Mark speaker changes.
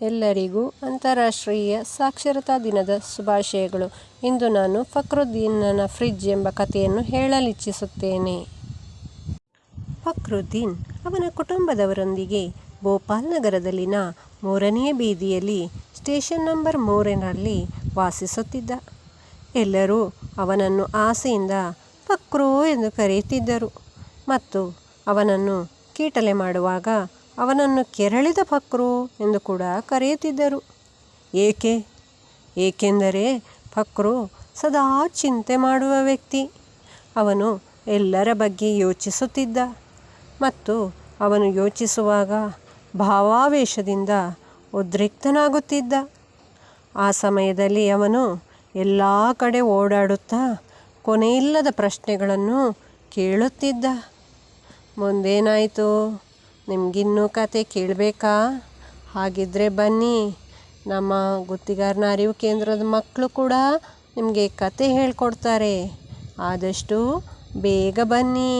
Speaker 1: ಎಲ್ಲರಿಗೂ ಅಂತಾರಾಷ್ಟ್ರೀಯ ಸಾಕ್ಷರತಾ ದಿನದ ಶುಭಾಶಯಗಳು. ಇಂದು ನಾನು ಫಕ್ರುದ್ದೀನನ ಫ್ರಿಜ್ ಎಂಬ ಕಥೆಯನ್ನು ಹೇಳಲಿಚ್ಛಿಸುತ್ತೇನೆ. ಫಕ್ರುದ್ದೀನ್ ಅವನ ಕುಟುಂಬದವರೊಂದಿಗೆ ಭೋಪಾಲ್ ನಗರದಲ್ಲಿನ ಮೂರನೆಯ ಬೀದಿಯಲ್ಲಿ ಸ್ಟೇಷನ್ ನಂಬರ್ ಮೂರರಲ್ಲಿ ವಾಸಿಸುತ್ತಿದ್ದ. ಎಲ್ಲರೂ ಅವನನ್ನು ಆಸೆಯಿಂದ ಫಕ್ರು ಎಂದು ಕರೆಯುತ್ತಿದ್ದರು. ಮತ್ತು ಅವನನ್ನು ಕೀಟಲೆ ಮಾಡುವಾಗ ಅವನನ್ನು ಕೆರಳಿದ ಫಕ್ರು ಎಂದು ಕೂಡ ಕರೆಯುತ್ತಿದ್ದರು. ಏಕೆ? ಏಕೆಂದರೆ ಫಕ್ರು ಸದಾ ಚಿಂತೆ ಮಾಡುವ ವ್ಯಕ್ತಿ. ಅವನು ಎಲ್ಲರ ಬಗ್ಗೆ ಯೋಚಿಸುತ್ತಿದ್ದ ಮತ್ತು ಅವನು ಯೋಚಿಸುವಾಗ ಭಾವಾವೇಶದಿಂದ ಉದ್ರಿಕ್ತನಾಗುತ್ತಿದ್ದ. ಆ ಸಮಯದಲ್ಲಿ ಅವನು ಎಲ್ಲ ಕಡೆ ಓಡಾಡುತ್ತಾ ಕೊನೆಯಿಲ್ಲದ ಪ್ರಶ್ನೆಗಳನ್ನು ಕೇಳುತ್ತಿದ್ದ. ಮುಂದೇನಾಯಿತು? ನಿಮಗಿನ್ನೂ ಕತೆ ಕೇಳಬೇಕಾ? ಹಾಗಿದ್ದರೆ ಬನ್ನಿ. ನಮ್ಮ ಗುತ್ತಿಗಾರನ ಅರಿವು ಕೇಂದ್ರದ ಮಕ್ಕಳು ಕೂಡ ನಿಮಗೆ ಕತೆ ಹೇಳಿಕೊಡ್ತಾರೆ. ಆದಷ್ಟು ಬೇಗ ಬನ್ನಿ.